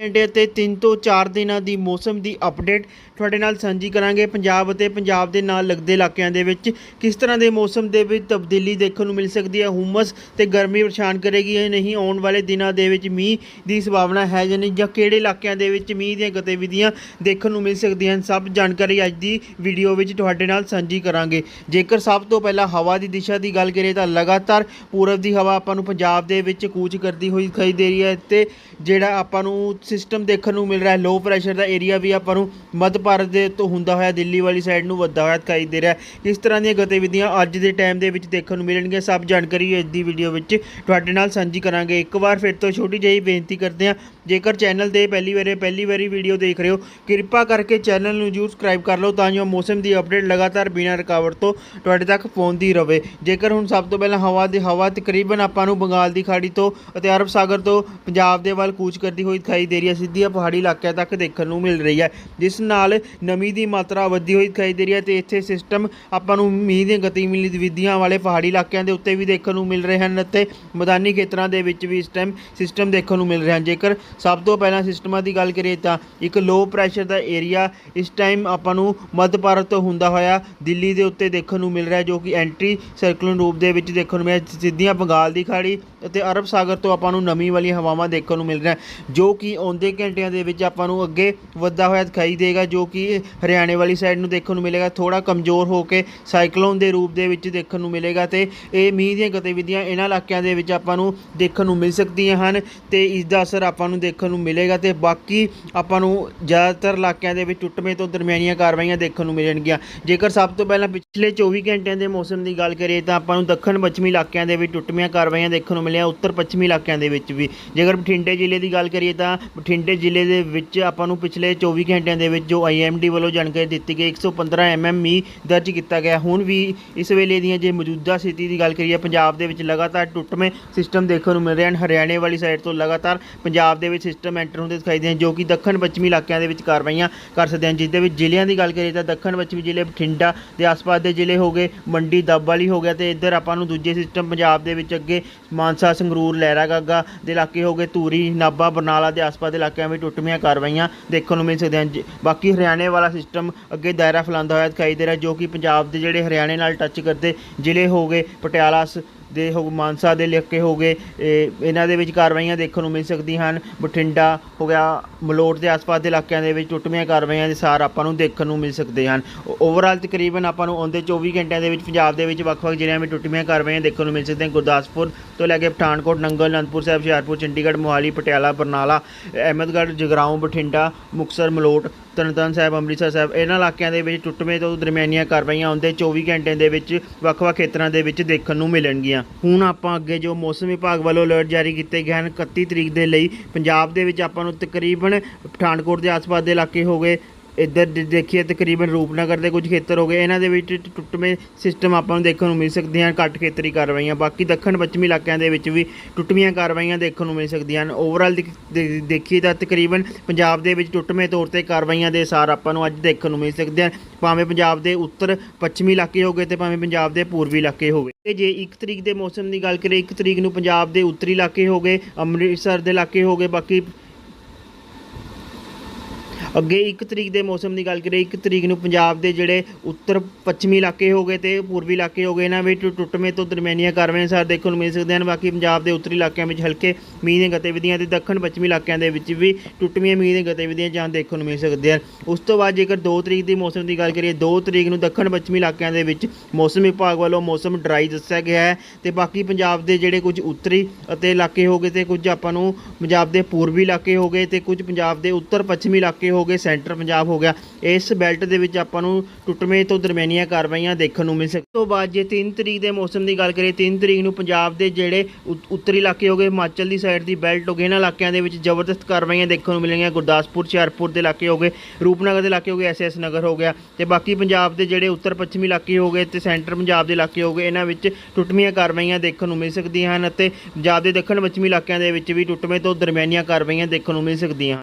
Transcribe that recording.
ਘੰਟੇ ਅਤੇ 3 ਤੋਂ 4 ਦਿਨਾਂ ਦੀ ਮੌਸਮ ਦੀ ਅਪਡੇਟ ਤੁਹਾਡੇ ਨਾਲ ਸਾਂਝੀ ਕਰਾਂਗੇ। ਪੰਜਾਬ ਅਤੇ ਪੰਜਾਬ ਦੇ ਨਾਲ ਲੱਗਦੇ ਇਲਾਕਿਆਂ ਦੇ ਵਿੱਚ ਕਿਸ ਤਰ੍ਹਾਂ ਦੇ ਮੌਸਮ ਦੇ ਵਿੱਚ ਤਬਦੀਲੀ ਦੇਖਣ ਨੂੰ ਮਿਲ ਸਕਦੀ ਹੈ? ਹੁਮਸ ਤੇ ਗਰਮੀ ਪਰੇਸ਼ਾਨ ਕਰੇਗੀ ਜਾਂ ਨਹੀਂ? ਆਉਣ ਵਾਲੇ ਦਿਨਾਂ ਦੇ ਵਿੱਚ ਮੀਂਹ ਦੀ ਸੰਭਾਵਨਾ ਹੈ ਜਾਂ ਨਹੀਂ? ਜਾਂ ਕਿਹੜੇ ਇਲਾਕਿਆਂ ਦੇ ਵਿੱਚ ਮੀਂਹ ਦੀਆਂ ਗਤੀਵਿਧੀਆਂ ਦੇਖਣ ਨੂੰ ਮਿਲ ਸਕਦੀਆਂ ਹਨ? ਸਭ ਜਾਣਕਾਰੀ ਅੱਜ ਦੀ ਵੀਡੀਓ ਵਿੱਚ ਤੁਹਾਡੇ ਨਾਲ ਸਾਂਝੀ ਕਰਾਂਗੇ। ਜੇਕਰ ਸਭ ਤੋਂ ਪਹਿਲਾਂ ਹਵਾ ਦੀ ਦਿਸ਼ਾ ਦੀ ਗੱਲ ਕਰੀਏ ਤਾਂ ਲਗਾਤਾਰ ਪੂਰਬ ਦੀ ਹਵਾ ਆਪਾਂ ਨੂੰ ਪੰਜਾਬ ਦੇ ਵਿੱਚ ਕੂਚ ਕਰਦੀ ਹੋਈ ਦਿਖਾਈ ਦੇ ਰਹੀ ਹੈ ਤੇ ਜਿਹੜਾ ਆਪਾਂ ਨੂੰ ਸਿਸਟਮ ਦੇਖਣ ਨੂੰ ਮਿਲ ਰਿਹਾ ਹੈ। ਲੋ ਪ੍ਰੈਸ਼ਰ ਦਾ ਏਰੀਆ ਵੀ ਆਪਾਂ ਨੂੰ ਮੱਧ ਭਾਰਤ ਦੇ ਤੋਂ ਹੁੰਦਾ ਹੋਇਆ, ਦਿੱਲੀ ਵਾਲੀ ਸਾਈਡ ਨੂੰ ਵੱਧਦਾ ਹੋਇਆ ਦਿਖਾਈ ਦੇ ਰਿਹਾ ਹੈ। ਇਸ ਤਰ੍ਹਾਂ ਦੀਆਂ ਗਤੀਵਿਧੀਆਂ ਅੱਜ ਦੇ ਟਾਈਮ ਦੇ ਵਿੱਚ ਦੇਖਣ ਨੂੰ ਮਿਲਣਗੀਆਂ, ਸਭ ਜਾਣਕਾਰੀ ਅੱਜ ਦੀ ਵੀਡੀਓ ਵਿੱਚ ਤੁਹਾਡੇ ਨਾਲ ਸਾਂਝੀ ਕਰਾਂਗੇ। ਇੱਕ ਵਾਰ ਫਿਰ ਤੋਂ ਛੋਟੀ ਜਿਹੀ ਬੇਨਤੀ ਕਰਦੇ ਹਾਂ ਜੇਕਰ ਚੈਨਲ ਤੇ ਪਹਿਲੀ ਵਾਰੀ ਪਹਿਲੀ ਵਾਰੀ ਵੀਡੀਓ ਦੇਖ ਰਹੇ ਹੋ, ਕਿਰਪਾ ਕਰਕੇ ਚੈਨਲ ਨੂੰ ਜਰੂਰ ਸਬਸਕ੍ਰਾਈਬ ਕਰ ਲਓ ਤਾਂ ਜੋ ਮੌਸਮ ਦੀ ਅਪਡੇਟ ਲਗਾਤਾਰ ਬਿਨਾਂ ਰੁਕਾਵਟ ਤੋਂ ਤੁਹਾਡੇ ਤੱਕ ਪਹੁੰਚਦੀ ਰਹੇ ਜੇਕਰ ਹੁਣ ਸਭ ਤੋਂ ਪਹਿਲਾਂ ਹਵਾ ਦੀ ਹਵਾ ਤਕਰੀਬਨ ਆਪਾਂ ਨੂੰ ਬੰਗਾਲ ਦੀ ਖਾੜੀ ਤੋਂ ਅਤੇ ਅਰਬ ਸਾਗਰ ਤੋਂ ਪੰਜਾਬ ਦੇ ਵੱਲ ਕੂਚ ਕਰਦੀ ਹੋਈ ਦਿਖਾਈ ਦੇ ਰਹੀ ਹੈ, ਸਿੱਧੀਆਂ ਪਹਾੜੀ ਇਲਾਕਿਆਂ ਤੱਕ ਦੇਖਣ ਨੂੰ ਮਿਲ ਰਹੀ ਹੈ। ਜਿਸ ਨਾਲ ਨਮੀ ਦੀ ਮਾਤਰਾ ਵਧਦੀ ਹੋਈ ਦਿਖਾਈ ਦੇ ਰਹੀ ਹੈ ਤੇ ਇੱਥੇ ਸਿਸਟਮ ਆਪਾਂ ਨੂੰ ਮੀਂਹ ਦੀਆਂ ਗਤੀਵਿਧੀਆਂ ਵਾਲੇ ਪਹਾੜੀ ਇਲਾਕਿਆਂ ਦੇ ਉੱਤੇ ਵੀ ਦੇਖਣ ਨੂੰ ਮਿਲ ਰਹੇ ਹਨ ਅਤੇ ਮੈਦਾਨੀ ਖੇਤਰਾਂ ਦੇ ਵਿੱਚ ਵੀ ਇਸ ਟਾਈਮ ਸਿਸਟਮ ਦੇਖਣ ਨੂੰ ਮਿਲ ਰਹੇ ਹਨ ਜੇਕਰ ਸਭ ਤੋਂ ਪਹਿਲਾਂ ਸਿਸਟਮਾਂ ਦੀ ਗੱਲ ਕਰੀਏ ਤਾਂ ਇੱਕ ਲੋ ਪ੍ਰੈਸ਼ਰ ਦਾ ਏਰੀਆ ਇਸ ਟਾਈਮ ਆਪਾਂ ਨੂੰ ਮੱਧ ਭਾਰਤ ਤੋਂ ਹੁੰਦਾ ਹੋਇਆ ਦਿੱਲੀ ਦੇ ਉੱਤੇ ਦੇਖਣ ਨੂੰ ਮਿਲ ਰਿਹਾ ਜੋ ਕਿ ਐਂਟਰੀ ਸਰਕੂਲਰ ਰੂਪ ਦੇ ਵਿੱਚ ਦੇਖਣ ਨੂੰ ਮਿਲਿਆ ਸਿੱਧੀਆਂ ਬੰਗਾਲ ਦੀ ਖਾੜੀ ਅਤੇ ਅਰਬ ਸਾਗਰ ਤੋਂ ਆਪਾਂ ਨੂੰ ਨਮੀ ਵਾਲੀਆਂ ਹਵਾਵਾਂ ਦੇਖਣ ਨੂੰ ਮਿਲ ਰਹੀਆਂ ਜੋ ਕਿ ਆਉਂਦੇ ਘੰਟਿਆਂ ਦੇ ਵਿੱਚ ਆਪਾਂ ਨੂੰ ਅੱਗੇ ਵੱਧਦਾ ਹੋਇਆ ਦਿਖਾਈ ਦੇਗਾ ਜੋ ਕਿ ਹਰਿਆਣੇ ਵਾਲੀ ਸਾਈਡ ਨੂੰ ਦੇਖਣ ਨੂੰ ਮਿਲੇਗਾ। ਥੋੜਾ ਕਮਜ਼ੋਰ ਹੋ ਕੇ ਸਾਈਕਲੋਨ ਦੇ ਰੂਪ ਦੇ ਵਿੱਚ ਦੇਖਣ ਨੂੰ ਮਿਲੇਗਾ ਤੇ ਇਹ ਮੀਂਹ ਦੀਆਂ ਗਤੀਵਿਧੀਆਂ ਇਹਨਾਂ ਇਲਾਕਿਆਂ ਦੇ ਵਿੱਚ ਆਪਾਂ ਨੂੰ ਦੇਖਣ ਨੂੰ ਮਿਲ ਸਕਦੀਆਂ ਹਨ ਤੇ ਇਸ ਦਾ ਅਸਰ ਆਪਾਂ ਨੂੰ ਦੇਖਣ ਨੂੰ ਮਿਲੇਗਾ ਤੇ ਬਾਕੀ ਆਪਾਂ ਨੂੰ ਜ਼ਿਆਦਾਤਰ ਇਲਾਕਿਆਂ ਦੇ ਵਿੱਚ ਟੁੱਟਵੇਂ ਤੋਂ ਦਰਮਿਆਨੀਆਂ ਕਾਰਵਾਈਆਂ ਦੇਖਣ ਨੂੰ ਮਿਲਣਗੀਆਂ। ਜੇਕਰ ਸਭ ਤੋਂ ਪਹਿਲਾਂ ਪਿਛਲੇ 24 ਘੰਟਿਆਂ ਦੇ ਮੌਸਮ ਦੀ ਗੱਲ ਕਰੀਏ ਤਾਂ ਆਪਾਂ ਨੂੰ ਦੱਖਣ ਪੱਛਮੀ ਇਲਾਕਿਆਂ ਦੇ ਵਿੱਚ ਟੁੱਟਵੀਆਂ ਕਾਰਵਾਈਆਂ ਦੇਖਣ ਨੂੰ ਮਿਲੀਆਂ ਉੱਤਰ ਪੱਛਮੀ ਇਲਾਕਿਆਂ ਦੇ ਵਿੱਚ ਵੀ। ਜੇਕਰ ਬਠਿੰਡੇ ਜ਼ਿਲ੍ਹੇ ਦੀ ਗੱਲ ਕਰੀਏ ਤਾਂ ਬਠਿੰਡੇ ਜ਼ਿਲ੍ਹੇ ਦੇ ਵਿੱਚ ਆਪਾਂ ਨੂੰ ਪਿਛਲੇ 24 ਘੰਟਿਆਂ ਦੇ ਵਿੱਚ ਜੋ ਆਈਐਮਡੀ ਵੱਲੋਂ ਜਾਣਕਾਰੀ ਦਿੱਤੀ ਗਈ 115 ਐਮਐਮ ਮੀਂਹ ਦਰਜ ਕੀਤਾ ਗਿਆ। ਹੁਣ ਵੀ ਇਸ ਵੇਲੇ ਦੀਆਂ ਜੇ ਮੌਜੂਦਾ ਸਥਿਤੀ ਦੀ ਗੱਲ ਕਰੀਏ, ਪੰਜਾਬ ਦੇ ਵਿੱਚ ਲਗਾਤਾਰ ਟੁੱਟਵੇਂ ਸਿਸਟਮ ਦੇਖਣ ਨੂੰ ਮਿਲ ਰਹੇ ਹਨ। ਹਰਿਆਣੇ ਵਾਲੀ ਸਾਈਡ ਤੋਂ ਲਗਾਤਾਰ ਪੰਜਾਬ ਦੇ ਵਿੱਚ ਸਿਸਟਮ ਐਂਟਰ ਹੁੰਦੇ ਦਿਖਾਈ ਦੇ ਜੋ ਕਿ ਦੱਖਣ ਪੱਛਮੀ ਇਲਾਕਿਆਂ ਦੇ ਵਿੱਚ ਕਾਰਵਾਈਆਂ ਕਰ ਸਕਦੇ ਹਨ। ਜਿਸ ਦੇ ਵਿੱਚ ਜ਼ਿਲ੍ਹਿਆਂ ਦੀ ਗੱਲ ਕਰੀਏ ਤਾਂ ਦੱਖਣ ਪੱਛਮੀ ਜ਼ਿਲ੍ਹੇ ਬਠਿੰਡਾ ਦੇ ਆਸ-ਪਾਸ ਦੇ ਜ਼ਿਲ੍ਹੇ ਹੋ ਗਏ, ਮੰਡੀ, ਦੱਬ ਵਾਲੀ ਹੋ ਗਿਆ ਤੇ ਇੱਧਰ ਆਪਾਂ ਨੂੰ ਦੂਜੇ ਸਿਸਟਮ ਪੰਜਾਬ ਦੇ ਵਿੱਚ ਅੱਗੇ ਮਾਨਸਾ ਸੰਗਰੂਰ, ਲਹਿਰਾ ਗਾਗਾ ਦੇ ਇਲਾਕੇ ਹੋ ਗਏ, ਧੂਰੀ, ਨਾਭਾ, ਬਰਨਾਲਾ ਦੇ ਆਸ-ਪਾਸ ਦੇ ਇਲਾਕਿਆਂ ਵਿੱਚ ਟੁੱਟਵੀਆਂ ਕਾਰਵਾਈਆਂ ਦੇਖਣ ਨੂੰ ਮਿਲ ਸਕਦੀਆਂ ਹਨ। ਜ- ਬਾਕੀ ਹਰਿਆਣੇ ਵਾਲਾ ਸਿਸਟਮ ਅੱਗੇ ਦਾਇਰਾ ਫੈਲਾਉਂਦਾ ਹੋਇਆ ਦਿਖਾਈ ਦੇ ਰਿਹਾ, ਜੋ ਕਿ ਪੰਜਾਬ ਦੇ ਜਿਹੜੇ ਹਰਿਆਣੇ ਨਾਲ ਟੱਚ ਕਰਦੇ ਜ਼ਿਲ੍ਹੇ ਹੋ ਗਏ, ਪਟਿਆਲਾ, ਸ- ਦੇ ਹੋ ਮਾਨਸਾ ਦੇ ਇਲਾਕੇ ਹੋ ਗਏ, ਇਹ- ਇਹਨਾਂ ਦੇ ਵਿੱਚ ਕਾਰਵਾਈਆਂ ਦੇਖਣ ਨੂੰ ਮਿਲ ਸਕਦੀਆਂ ਹਨ। ਬਠਿੰਡਾ ਹੋ ਗਿਆ, ਮਲੋਟ ਦੇ ਆਸ-ਪਾਸ ਦੇ ਇਲਾਕਿਆਂ ਦੇ ਵਿੱਚ ਟੁੱਟਵੀਆਂ ਕਾਰਵਾਈਆਂ ਦੇ ਸਾਰ ਆਪਾਂ ਨੂੰ ਦੇਖਣ ਨੂੰ ਮਿਲ ਸਕਦੇ ਹਨ। ਓਵਰਆਲ ਤਕਰੀਬਨ ਆਪਾਂ ਨੂੰ ਆਉਂਦੇ 24 ਘੰਟਿਆਂ ਦੇ ਵਿੱਚ ਪੰਜਾਬ ਦੇ ਵਿੱਚ ਵੱਖ-ਵੱਖ ਜ਼ਿਲ੍ਹਿਆਂ ਵਿੱਚ ਟੁੱਟਵੀਆਂ ਕਾਰਵਾਈਆਂ ਦੇਖਣ ਨੂੰ ਮਿਲ ਸਕਦੀਆਂ ਗੁਰਦਾਸਪੁਰ ਤੋਂ ਲੈ ਕੇ ਪਠਾਨਕੋਟ, ਨੰਗਲ, ਅਨੰਦਪੁਰ ਸਾਹਿਬ, ਹੁਸ਼ਿਆਰਪੁਰ, ਚੰਡੀਗੜ੍ਹ, ਮੋਹਾਲੀ, ਪਟਿਆਲਾ, ਬਰਨਾਲਾ, ਅਹਿਮਦਗੜ੍ਹ, ਜਗਰਾਉਂ, ਬਠਿੰਡਾ, ਮੁਕਤਸਰ, ਮਲੋਟ ਤਰਨਤਾਰਨ ਸਾਹਿਬ, ਅੰਮ੍ਰਿਤਸਰ ਸਾਹਿਬ, ਇਹਨਾਂ ਇਲਾਕਿਆਂ ਦੇ ਵਿੱਚ ਟੁੱਟਵੇਂ ਤੋਂ ਦਰਮਿਆਨੀਆਂ ਕਾਰਵਾਈਆਂ ਆਉਂਦੇ 24 ਘੰਟਿਆਂ ਦੇ ਵਿੱਚ ਵੱਖ-ਵੱਖ ਖੇਤਰਾਂ ਦੇ ਵਿੱਚ ਦੇਖਣ ਨੂੰ ਮਿਲਣਗੀਆਂ। ਹੁਣ ਆਪਾਂ ਅੱਗੇ ਜੋ ਮੌਸਮ ਵਿਭਾਗ ਵੱਲੋਂ ਅਲਰਟ ਜਾਰੀ ਕੀਤੇ ਗਏ ਹਨ 31 ਤਰੀਕ ਦੇ ਲਈ ਪੰਜਾਬ ਦੇ ਵਿੱਚ ਆਪਾਂ ਨੂੰ ਤਕਰੀਬਨ ਪਠਾਨਕੋਟ ਦੇ ਆਸ-ਪਾਸ ਦੇ ਇਲਾਕੇ ਹੋ ਗਏ ਇੱਧਰ ਦੇ- ਦੇਖੀਏ ਤਕਰੀਬਨ ਰੂਪਨਗਰ ਦੇ ਕੁਝ ਖੇਤਰ ਹੋ ਗਏ। ਇਹਨਾਂ ਦੇ ਵਿੱਚ ਟੁੱਟਵੇਂ ਸਿਸਟਮ ਆਪਾਂ ਨੂੰ ਦੇਖਣ ਨੂੰ ਮਿਲ ਸਕਦੇ ਹਨ, ਘੱਟ ਖੇਤਰੀ ਕਾਰਵਾਈਆਂ। ਬਾਕੀ ਦੱਖਣ, ਪੱਛਮੀ ਇਲਾਕਿਆਂ ਦੇ ਵਿੱਚ ਵੀ ਟੁੱਟਵੀਆਂ ਕਾਰਵਾਈਆਂ ਦੇਖਣ ਨੂੰ ਮਿਲ ਸਕਦੀਆਂ ਹਨ। ਓਵਰਆਲ ਦੇਖੀਏ ਤਾਂ ਤਕਰੀਬਨ ਪੰਜਾਬ ਦੇ ਵਿੱਚ ਟੁੱਟਵੇਂ ਤੌਰ ਤੇ ਕਾਰਵਾਈਆਂ ਦੇ ਸਾਰ ਆਪਾਂ ਨੂੰ ਅੱਜ ਦੇਖਣ ਨੂੰ ਮਿਲ ਸਕਦੇ ਹਨ। ਭਾਵੇਂ ਪੰਜਾਬ ਦੇ ਉੱਤਰ ਪੱਛਮੀ ਇਲਾਕੇ ਹੋ ਗਏ ਤੇ ਭਾਵੇਂ ਪੰਜਾਬ ਦੇ ਪੂਰਬੀ ਇਲਾਕੇ ਹੋ ਗਏ। ਤੇ ਜੇ 1 ਤਰੀਕ ਦੇ ਮੌਸਮ ਦੀ ਗੱਲ ਕਰੀਏ 1 ਤਰੀਕ ਨੂੰ ਪੰਜਾਬ ਦੇ ਉੱਤਰੀ ਇਲਾਕੇ ਹੋ ਗਏ, ਅੰਮ੍ਰਿਤਸਰ ਦੇ ਇਲਾਕੇ ਹੋ ਗਏ, ਬਾਕੀ ਅੱਗੇ ਇੱਕ ਤਰੀਕ ਦੇ ਮੌਸਮ ਦੀ ਗੱਲ ਕਰੀਏ, ਇੱਕ ਤਰੀਕ ਨੂੰ ਪੰਜਾਬ ਦੇ ਜਿਹੜੇ ਉੱਤਰ ਪੱਛਮੀ ਇਲਾਕੇ ਹੋ ਗਏ ਤੇ ਪੂਰਬੀ ਇਲਾਕੇ ਹੋ ਗਏ, ਇਹਨਾਂ ਵਿੱਚ ਟੁੱਟਵੇਂ ਤੋਂ ਦਰਮਿਆਨੀਆਂ ਕਾਰਵਾਈਆਂ ਸਾਰ ਦੇਖਣ ਨੂੰ ਮਿਲ ਸਕਦੇ ਹਨ। ਬਾਕੀ ਪੰਜਾਬ ਦੇ ਉੱਤਰੀ ਇਲਾਕਿਆਂ ਵਿੱਚ ਹਲਕੇ ਮੀਂਹ ਦੀਆਂ ਗਤੀਵਿਧੀਆਂ ਤੇ ਦੱਖਣ ਪੱਛਮੀ ਇਲਾਕਿਆਂ ਦੇ ਵਿੱਚ ਵੀ ਟੁੱਟਵੀਆਂ ਮੀਂਹ ਦੀਆਂ ਗਤੀਵਿਧੀਆਂ ਜਾਂ ਦੇਖਣ ਨੂੰ ਮਿਲ ਸਕਦੀਆਂ ਹਨ। ਉਸ ਤੋਂ ਬਾਅਦ ਜੇਕਰ 2 ਤਰੀਕ ਦੀ ਮੌਸਮ ਦੀ ਗੱਲ ਕਰੀਏ 2 ਤਰੀਕ ਨੂੰ ਦੱਖਣ ਪੱਛਮੀ ਇਲਾਕਿਆਂ ਦੇ ਵਿੱਚ ਮੌਸਮ ਵਿਭਾਗ ਵੱਲੋਂ ਮੌਸਮ ਡਰਾਈ ਦੱਸਿਆ ਗਿਆ ਹੈ ਤੇ ਬਾਕੀ ਪੰਜਾਬ ਦੇ ਜਿਹੜੇ ਕੁਝ ਉੱਤਰੀ ਅਤੇ ਇਲਾਕੇ ਹੋ ਗਏ ਤੇ ਕੁਝ ਆਪਾਂ ਨੂੰ ਪੰਜਾਬ ਦੇ ਪੂਰਬੀ ਇਲਾਕੇ ਹੋ ਗਏ ਤੇ ਕੁਝ ਪੰਜਾਬ ਦੇ ਉੱਤਰ ਪੱਛਮੀ ਇਲਾਕੇ ਹੋ ਹੋ ਗਏ, ਸੈਂਟਰ ਪੰਜਾਬ ਹੋ ਗਿਆ। ਇਸ ਬੈਲਟ ਦੇ ਵਿੱਚ ਆਪਾਂ ਨੂੰ ਟੁੱਟਵੇਂ ਤੋਂ ਦਰਮਿਆਨੀਆਂ ਕਾਰਵਾਈਆਂ ਦੇਖਣ ਨੂੰ ਮਿਲ ਸਕਦੀਆਂ ਉਸ ਤੋਂ ਬਾਅਦ ਜੇ 3 ਤਰੀਕ ਦੇ ਮੌਸਮ ਦੀ ਗੱਲ ਕਰੀਏ 3 ਤਰੀਕ ਨੂੰ ਪੰਜਾਬ ਦੇ ਜਿਹੜੇ ਉੱਤਰੀ ਇਲਾਕੇ ਹੋ ਗਏ, ਹਿਮਾਚਲ ਦੀ ਸਾਈਡ ਦੀ ਬੈਲਟ ਹੋ ਗਈ, ਇਹਨਾਂ ਇਲਾਕਿਆਂ ਦੇ ਵਿੱਚ ਜ਼ਬਰਦਸਤ ਕਾਰਵਾਈਆਂ ਦੇਖਣ ਨੂੰ ਮਿਲਣਗੀਆਂ ਗੁਰਦਾਸਪੁਰ, ਹੁਸ਼ਿਆਰਪੁਰ ਦੇ ਇਲਾਕੇ ਹੋ ਗਏ, ਰੂਪਨਗਰ ਦੇ ਇਲਾਕੇ ਹੋ ਗਏ ਐਸਐਸ ਨਗਰ ਹੋ ਗਿਆ ਤੇ ਬਾਕੀ ਪੰਜਾਬ ਦੇ ਜਿਹੜੇ ਉੱਤਰ ਪੱਛਮੀ ਇਲਾਕੇ ਹੋ ਗਏ ਤੇ ਸੈਂਟਰ ਪੰਜਾਬ ਦੇ ਇਲਾਕੇ ਹੋ ਗਏ, ਇਹਨਾਂ ਵਿੱਚ ਟੁੱਟਵੀਆਂ ਕਾਰਵਾਈਆਂ ਦੇਖਣ ਨੂੰ ਮਿਲ ਸਕਦੀਆਂ ਹਨ ਅਤੇ ਪੰਜਾਬ ਦੇ ਦੱਖਣ ਪੱਛਮੀ ਇਲਾਕਿਆਂ ਦੇ ਵਿੱਚ ਵੀ ਟੁੱਟਵੇਂ ਤੋਂ ਦਰਮਿਆਨੀਆਂ ਕਾਰਵਾਈਆਂ ਦੇਖਣ ਨੂੰ ਮਿਲ ਸਕਦੀਆਂ